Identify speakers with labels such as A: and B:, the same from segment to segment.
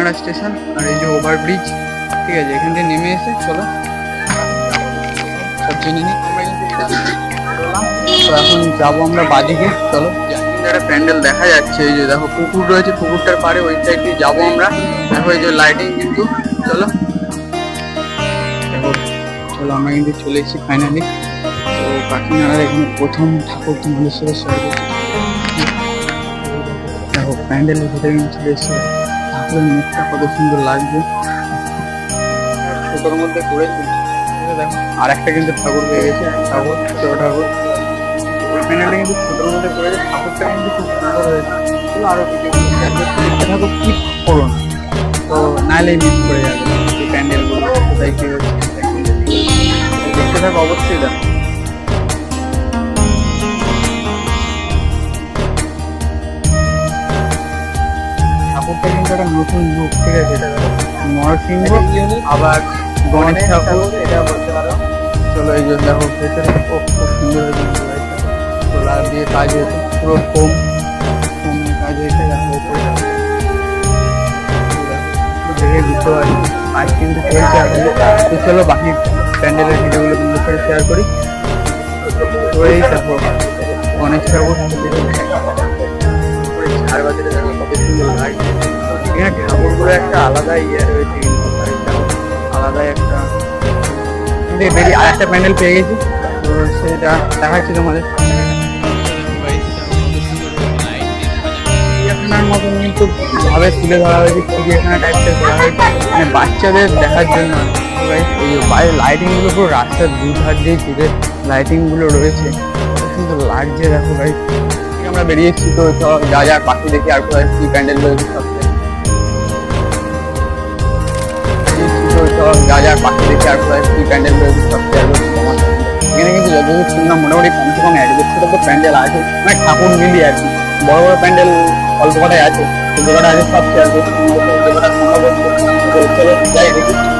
A: Kakinara station আর এই যে overbridge ঠিক আছে এখান থেকে নেমে এসে চলো। সব জেনে নিই আমরা। তো এখন যাব আমরা বাদিকে চলো। একটা প্যান্ডেল দেখা যাচ্ছে এই যে দেখো পুকুর রয়েছে পুকুরটার পারে ওই সাইড দিয়ে যাব আমরা। দেখো এই যে লাইটিং কিন্তু চলো। দেখো চলো আমরা কিন্তু চলে এসেছি ফাইনালি তো কাকিনাড়ার এখানে প্রথম ঠাকুর তোমাদের সাথে দেখো প্যান্ডেলের ভিতরে কিন্তু চলে এসেছে। ঠাকুরের মুখটা কত সুন্দর লাগছে। ছোটোর মধ্যে দেখো আর একটা কিন্তু ঠাকুর পেয়ে গেছে ঠাকুর ঠাকুর। কিন্তু মধ্যে ঠাকুরটা কিন্তু খুব কি করো তো করে কি দেখতে অবশ্যই দেখো। নতুন রূপ ঠিক আছে নরসিংহ আবার গণেশ ঠাকুর। এটা বলতে পারো। চলো এই যে দেখো ভেতরে ও খুব সুন্দর সোলার দিয়ে কাজ হয়েছে পুরো ফোম ফোমের কাজ হয়েছে দেখো উপরে দেখে। বুঝতে পারি কাজ কিন্তু চলছে এখন তো চলো বাকি প্যান্ডেলের ভিডিওগুলো তোমাদের সাথে শেয়ার করি। তো এই দেখো গণেশ ঠাকুর। ঝাড় বাজারে দেখো কত সুন্দর লাগছে এখানে ঠাকুরগুলো একটা আলাদা ইয়ে রয়েছে কিন্তু একটা কিন্তু বেরিয়ে প্যান্ডেল পেয়ে গেছি। তো সেটা দেখাচ্ছি তোমাদের। মতন ভাবে তুলে ধরা হয়েছে চিড়িয়াখানা হয়েছে। মানে বাচ্চাদের দেখার জন্য এই গুলো পুরো রাস্তার দুধার দিয়ে জুড়ে লাইটিংগুলো রয়েছে লাগছে দেখো ভাই আমরা বেরিয়েছি তো চল যা যা পাখি দেখি, আর কোথায় কি প্যান্ডেল রয়েছে সব যা যা পাখি দেখি আর কোথায় প্যান্ডেল রয়েছে সব শেয়ার করছি তোমার। এখানে কিন্তু যতদূর শুনলাম মোটামুটি কমসে কম এক দেড়শো তো প্যান্ডেল আছে মানে ঠাকুর মিলিয়ে আর কি বড় বড় প্যান্ডেল অল্প কটাই আছে যে কটা সব শেয়ার করছি। যাই দেখি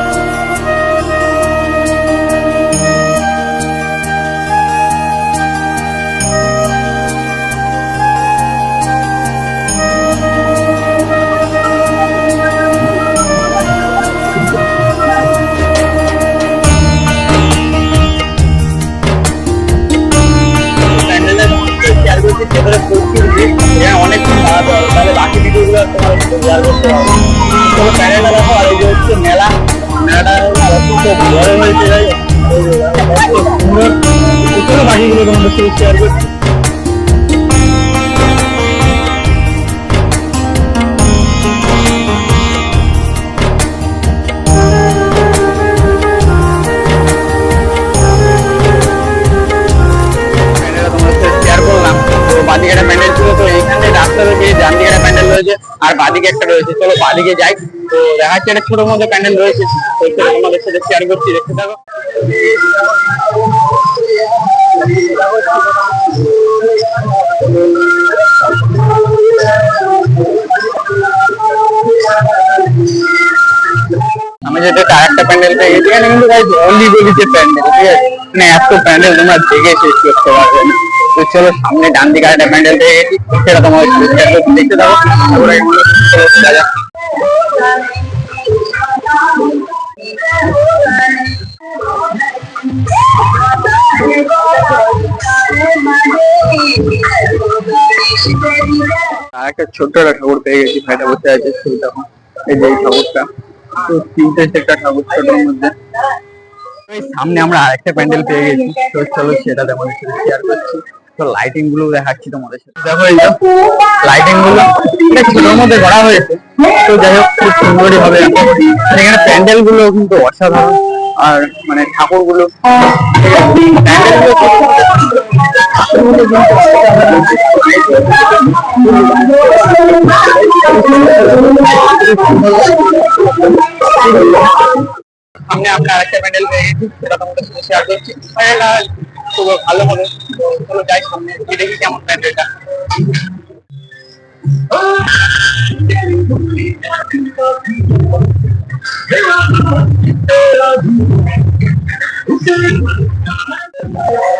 A: আর বাদিকে একটা রয়েছে। চলো বাদিকে যাই। তো দেখা যাচ্ছে একটা ছোট মধ্যে প্যান্ডেল রয়েছে। তোমাদের সাথে শেয়ার করছি, দেখতে থাকো। আমি যেটা তার একটা প্যান্ডেল পেয়ে গেছি। এখানে কিন্তু অলি গলিতে প্যান্ডেল, ঠিক আছে? মানে এত প্যান্ডেল তোমরা দেখে শেষ করতে পারবে না। চলো, সামনে ডান দিকে একটা প্যান্ডেল পেয়ে গেছি সেটা তোমার দেখতে দাও আর একটা ছোট্ট একটা ঠাকুর পেয়ে গেছি, ভাইটা বসে আছে সেই তখন এই তো তিনটে মধ্যে। সামনে আমরা আরেকটা প্যান্ডেল পেয়ে গেছি চলো সেটা সাথে শেয়ার করছি। তো লাইটিংগুলো দেখাচ্ছি তোমাদের সাথে। দেখো এই লাইটিংগুলো ছোটোর মধ্যে করা হয়েছে। তো যাই হোক খুব সুন্দরই হবে। এখানে প্যান্ডেলগুলো কিন্তু অসাধারণ। আর মানে ঠাকুরগুলো। সামনে আমরা আরেকটা প্যান্ডেল পেয়ে গেছি সেটা তোমাদের সাথে শেয়ার করছি। তো দেখি কেমন প্যান্ডেলটা Thank you.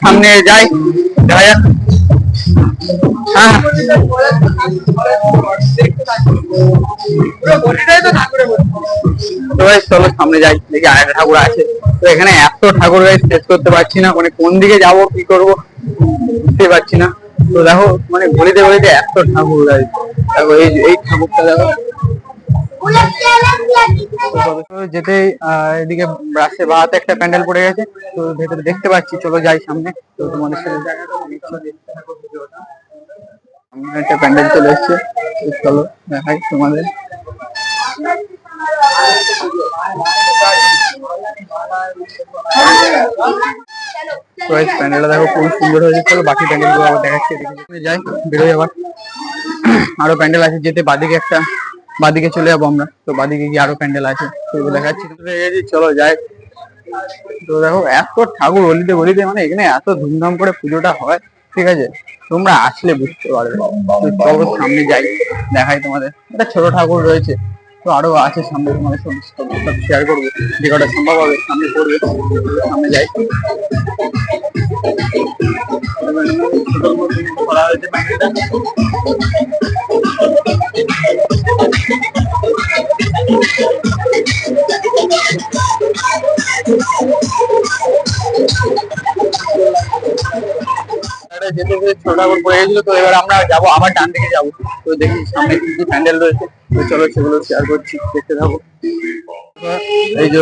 A: সামনে যাই দেখা চলো, সামনে যাই, দেখি আরেকটা ঠাকুর আছে। তো এখানে এত ঠাকুর শেষ করতে পারছি না। মানে কোন দিকে যাব, কি করব, বুঝতে পারছি না। তো দেখো মানে গলিতে গলিতে এত ঠাকুর দেখো, এই এই ঠাকুরটা দেখো। যেতেই এদিকে রাস্তায় বাহাতে একটা প্যান্ডেল পড়ে গেছে, তো ভেতরে দেখতে পাচ্ছি, চলো যাই সামনে, তো তোমাদের সাথে একটা প্যান্ডেল চলে এসছে চলো দেখাই তোমাদের। প্যান্ডেলটা দেখো খুব সুন্দর হয়েছে, চলো বাকি প্যান্ডেলগুলো আবার দেখাচ্ছি যাই, বেরোই আবার। আরও প্যান্ডেল আছে, যেতে বাদিকে একটা বাদিকে চলে যাব আমরা। তো বাদিকে গিয়ে আরও প্যান্ডেল আছে সেগুলো দেখাচ্ছি। চলো যাই। তো দেখো, এত ঠাকুর হলিতে গলিতে মানে এখানে এত ধুমধাম করে পুজোটা হয়, ঠিক আছে? তোমরা আসলে বুঝতে পারবে। সামনে যাই, দেখাই তোমাদের। একটা ছোট ঠাকুর রয়েছে। তো আরও আছে সামনে তোমাদের সব শেয়ার করব। যে কটা সম্ভব হবে, সামনে পড়বে সামনে যাই। করা হয়েছে যেতে যেতে ছোট ঠাকুর পড়ে গেছিল তো এবার আমরা যাব, আবার ডান দিকে যাব। তো দেখি সামনে কি কি প্যান্ডেল রয়েছে। তো চলো সেগুলো শেয়ার করছি, দেখতে থাকো। এই যে,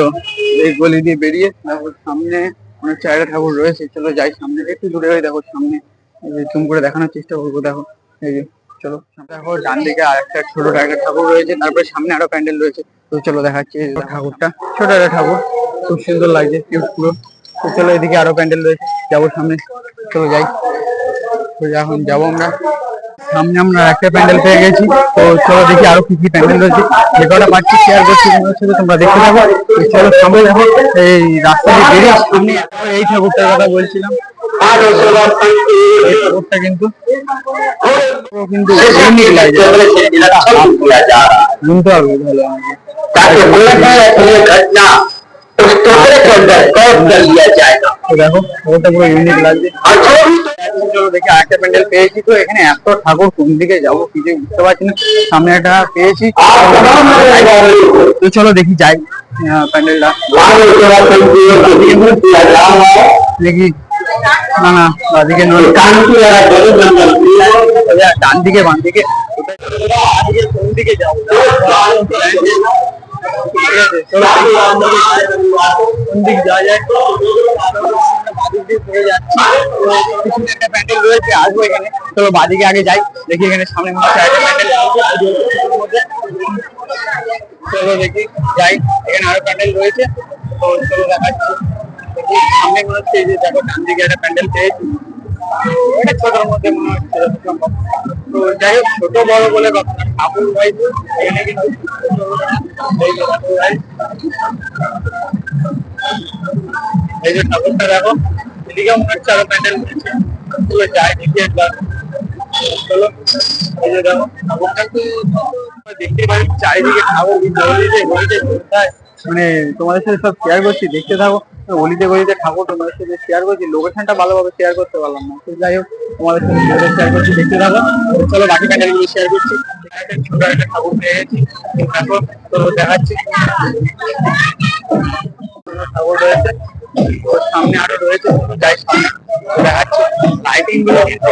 A: এই গলি দিয়ে বেরিয়ে তারপর সামনে অনেক চারটা ঠাকুর রয়েছে। চলো যাই সামনে, একটু দূরে হয়ে দেখো সামনে। জুম করে দেখানোর চেষ্টা করব, দেখো। এই যে, চলো দেখো, ডান দিকে আর একটা ছোট একটা ঠাকুর রয়েছে, তারপরে সামনে আরও প্যান্ডেল রয়েছে। তো চলো দেখাচ্ছি ঠাকুরটা। ছোট একটা ঠাকুর, খুব সুন্দর লাগছে পুরো। তো চলো এদিকে আরও প্যান্ডেল রয়েছে, যাব সামনে। চলো যাই। তো এখন যাব আমরা। সামনে আমরা একটা প্যান্ডেল পেয়ে গেছি। তো চলো দেখি আরও কি কি প্যান্ডেল রয়েছে। যে কটা পাচ্ছি শেয়ার করছি সাথে তোমরা দেখতে থাকো। চলো সামনে দেখো এই রাস্তা দিয়ে বেরিয়ে সামনে এই ঠাকুরটার কথা বলছিলাম। এই ঠাকুরটা কিন্তু হবে
B: তোমরা করবে কব লিয়া
A: যায়গা দেখো ওটা পুরো ইউনিক লাগছে
B: আচ্ছা
A: চলো দেখি প্যান্ডেল পেয়েছি তো এখানে এত ঠাকুর কোন দিকে যাব বুঝতে পারছি না সামনে একটা পেয়েছি তো চলো দেখি যাই প্যান্ডেলটা দেখি না না বাদিকে নয় ডান দিকে দিকে কোন দিকে যাব প্যান্ডেল রয়েছে আসব এখানে চলো বাদিকে আগে যাই, দেখি এখানে সামনে মনে চলো দেখি, যাই, এখানে আরও প্যান্ডেল রয়েছে। তো চলো দেখাচ্ছি। দেখি, সামনে মনে হচ্ছে এই যে দেখো ডান দিকে একটা প্যান্ডেল পেয়েছি। যাই হোক ছোট বড় বলে কথা এই যে ঠাকুরটা দেখো এদিকে মনে প্যান্ডেল রয়েছে তো যাই দেখি ঠাকুরটা দেখতে পারি চারিদিকে ঠাকুর গলিতে মানে তোমাদের সাথে সব শেয়ার করছি, দেখতে থাকো। গলিতে গলিতে ঠাকুর তোমাদের সাথে শেয়ার করছি। লোকেশনটা ভালোভাবে শেয়ার করতে পারলাম না। তো যাই হোক, তোমাদের সাথে শেয়ার করছি, দেখতে থাকো। চলো বাকি প্যান্ডেলগুলো শেয়ার করছি। ছোট একটা ঠাকুর পেয়ে গেছি। তো দেখাচ্ছি। ঠাকুর রয়েছে সামনে আরও রয়েছে যাই সামনে লাইটিংগুলো কিন্তু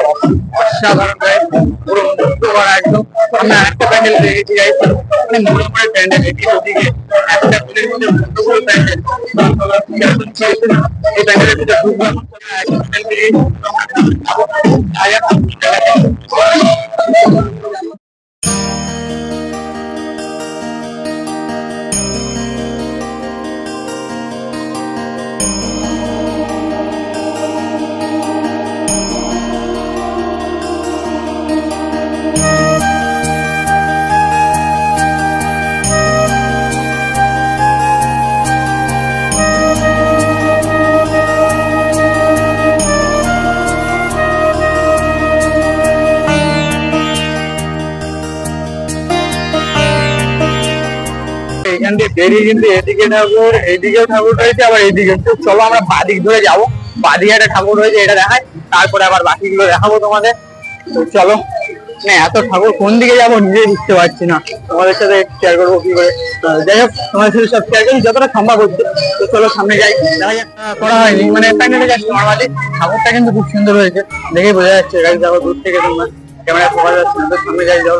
A: অসাধারণ হয়ে পুরো মুক্ত করা একদম। আমরা একটা প্যান্ডেল দেখেছি গাইস মানে মনে করে প্যান্ডেল, এটি ওদিকে একটা গুলির মধ্যে মুক্তগুলো প্যান্ডেল। এই প্যান্ডেলের বেরিয়ে কিন্তু এদিকে ঠাকুর এদিকেও ঠাকুর রয়েছে, আবার এদিকে চলো আমরা বাদিক ধরে যাব। বাদিকে একটা ঠাকুর রয়েছে, এটা দেখাই। তারপরে আবার বাকিগুলো দেখাবো তোমাদের। চলো। না, এত ঠাকুর কোন দিকে যাব নিজে বুঝতে পারছি না। তোমাদের সাথে শেয়ার করব কি করে। যাই হোক, তোমাদের সাথে সব শেয়ার করি। যতটা সম্ভব হচ্ছে। তো চলো, সামনে যাই। দেখা যাক করা হয়নি মানে প্যান্ডেলে যাচ্ছি নর্মালি ঠাকুরটা কিন্তু খুব সুন্দর হয়েছে। দেখে বোঝা যাচ্ছে। গাড়ি যাব দূর থেকে তোমরা। ক্যামেরা পাওয়া যাচ্ছে সামনে যাই যাব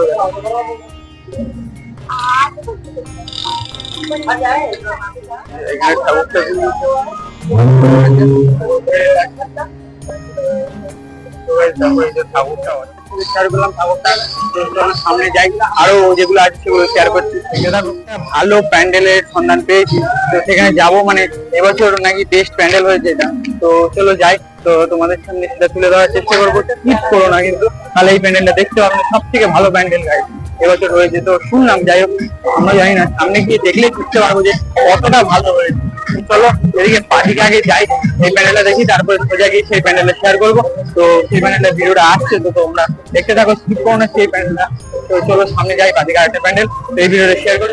A: ভালো প্যান্ডেলের সন্ধান পেয়েছি। তো সেখানে যাব মানে এবছর নাকি বেস্ট প্যান্ডেল হয়েছে এটা। তো চলো যাই। তো তোমাদের সামনে সেটা তুলে ধরার চেষ্টা করব। স্কিপ করো না কিন্তু। তাহলে এই প্যান্ডেলটা দেখতে পাবে সব থেকে ভালো প্যান্ডেল গাইড এবছর হয়েছে তো শুনলাম, যাই হোক, আমরা জানি না, সামনে গিয়ে দেখলে বুঝতে পারব যে কতটা ভালো হয়েছে। চলো, এদিকে পার্টিকে আগে যাই, এই প্যান্ডেলটা দেখি, তারপরে সোজা গিয়ে সেই প্যান্ডেলটা শেয়ার করব। তো সেই প্যান্ডেলটা ভিডিওটা আসছে, তো তোমরা দেখতে থাকো স্কিপ করো না সেই প্যান্ডেলটা তো চলো, সামনে যাই পার্টিকে আরেকটা প্যান্ডেল এই ভিডিওটা শেয়ার করে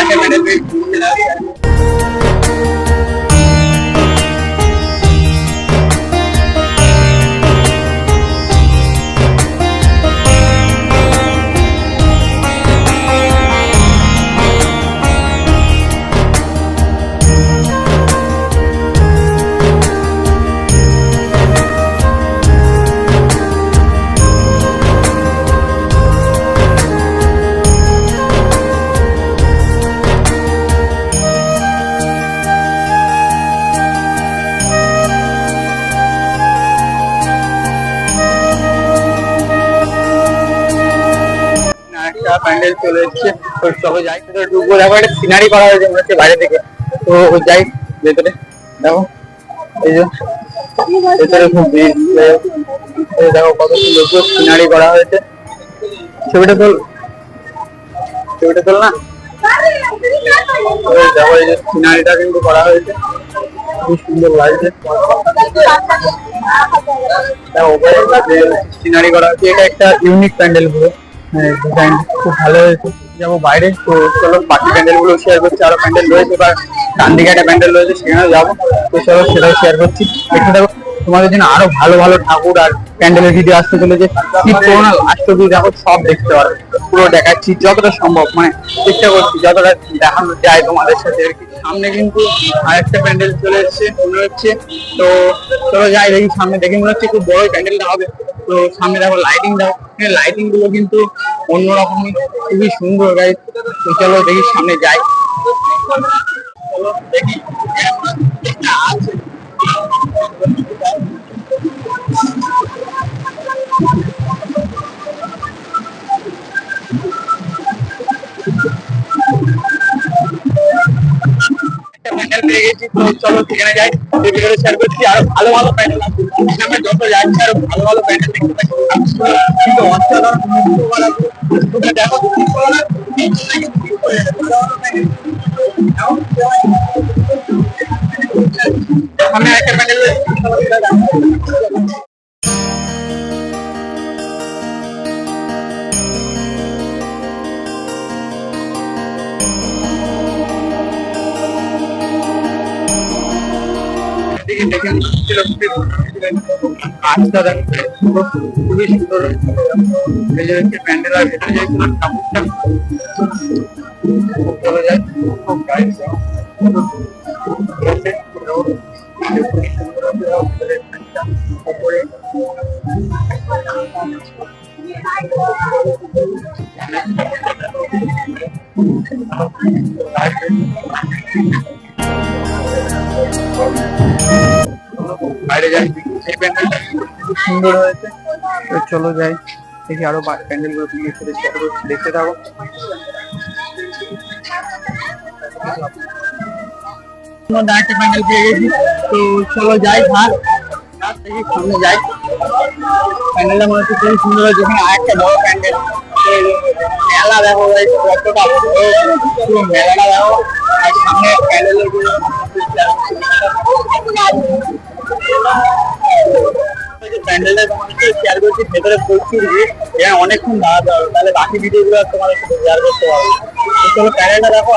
A: একটা প্যান্ডেল চলে এসছে। যাই। ঢুকবো। দেখো, একটা সিনারি করা হয়েছে মনে হচ্ছে বাইরে থেকে। তো যাই, ভেতরে। দেখো, এই যে, ভেতরে খুব দেখো, কত সুন্দর সিনারি করা হয়েছে। ছবিটা তোল। ছবিটা তোল না? দেখো, এই যে সিনারিটা কিন্তু করা হয়েছে। খুব সুন্দর লাগছে। সিনারি করা হয়েছে, এটা একটা ইউনিক প্যান্ডেল পুরো। ডিজাইন খুব ভালো হয়েছে। যাব বাইরে, তো চলো বাকি প্যান্ডেলগুলো শেয়ার করছি। আরও প্যান্ডেল রয়েছে বা ডান একটা প্যান্ডেল রয়েছে, সেখানেও যাব। তো চলো সেটাও শেয়ার করছি। দেখতে দেখো তোমাদের জন্য আরও ভালো ভালো ঠাকুর আর প্যান্ডেলের ভিডিও আসতে চলেছে। কি লাস্ট অব্দি দেখো সব দেখতে পারবে। পুরো দেখাচ্ছি যতটা সম্ভব মানে চেষ্টা করছি যতটা দেখানো যায় তোমাদের সাথে আর কি। সামনে কিন্তু আরেকটা প্যান্ডেল চলে এসেছে, মনে হচ্ছে। তো চলো যাই, দেখি সামনে দেখে মনে হচ্ছে খুব বড় প্যান্ডেলটা হবে। তো সামনে দেখো লাইটিং দাও। লাইটিংগুলো কিন্তু অন্যরকমই, খুবই সুন্দর গাই তো চলো দেখি সামনে যাই। আছে একটা প্যান্ডেল পেয়ে গেছি তো চলো সেখানে যাই এই ভিডিওটা শেয়ার করছি আরও ভালো ভালো প্যান্ডেল আছে সামনে যত যাচ্ছি আরও ভালো ভালো প্যান্ডেল দেখতে পাচ্ছি কিন্তু অসাধারণ তোমরা দেখো সামনে একটা প্যান্ডেল দিকে দেখে ছিল আজটা দেখো খুবই সুন্দর এই যে হচ্ছে প্যান্ডেল আর ভেতরে যে কোনো ঠাকুরটা চলে যায় খুব গাইড উপরে বাইরে যাই। এই প্যান্ডেলটা খুব সুন্দর হয়েছে তো চলো যাই। দেখি আরও প্যান্ডেলগুলো সাথে শেয়ার করছি দেখতে থাকো। একটা প্যান্ডেল পেয়ে গেছি। তো চলো যাই ভাত ভাত দেখি সামনে যাই। প্যান্ডেলটা মনে হচ্ছে খুবই সুন্দর হয়েছে। এখানে আরেকটা বড় প্যান্ডেল। মেলা দেখো ভাই কতটা মেলাটা দেখো। আর সামনে প্যান্ডেলের প্যান্ডেলটা শেয়ার করছি, ভেতরে প্রচুর অনেকক্ষণ দাঁড়াতে হবে তাহলে বাকি ভিডিওগুলো শেয়ার করতে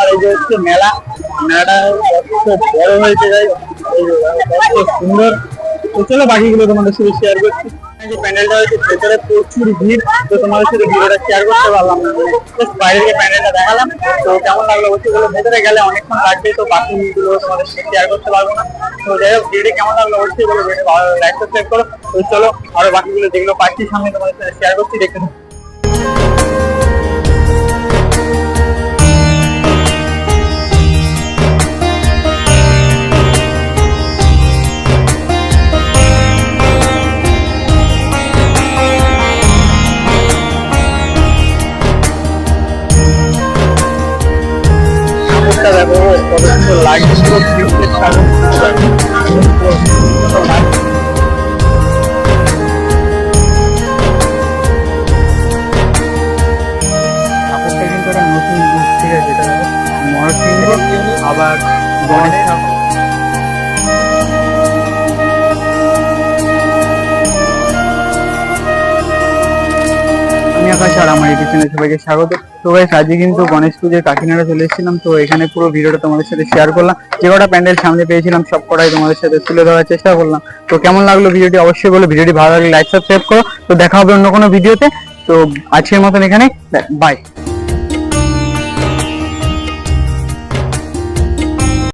A: আর এই যে হচ্ছে মেলা। মেলাটা বড় সুন্দর। বাকিগুলো তোমাদের সাথে শেয়ার করছি। যে প্যান্ডেলটা হয়েছে, ভেতরে প্রচুর ভিড়, তো তোমাদের সাথে ভিডিওটা শেয়ার করতে পারলাম না। বাইরের যে প্যান্ডেলটা দেখালাম, তো কেমন লাগল বলছি বলো। ভেতরে গেলে অনেকক্ষণ লাগবে, তো বাকি ভিডিওগুলো তোমাদের শেয়ার করতে পারব না। তো যাই হোক, ভিডিওটা কেমন লাগল অবশ্যই বলো। ভিডিও লাইক করো। তো চলো, আরও বাকিগুলো যেগুলো পাচ্ছি সামনে তোমাদের সাথে শেয়ার করছি, দেখতে আবার গণেশ ঠাকুর। পুজোর চলে এসেছিলাম। তো এখানে পুরো ভিডিওটা তোমাদের সাথে শেয়ার করলাম। যে কটা প্যান্ডেল সামনে পেয়েছিলাম তোমাদের সাথে তুলে ধরার চেষ্টা করলাম। তো কেমন লাগল অবশ্যই বলো। ভিডিওটি ভালো লাগলে লাইক সাবস্ক্রাইব করো। তো দেখা হবে অন্য কোনো ভিডিওতে। তো আজকের মতন এখানে বাই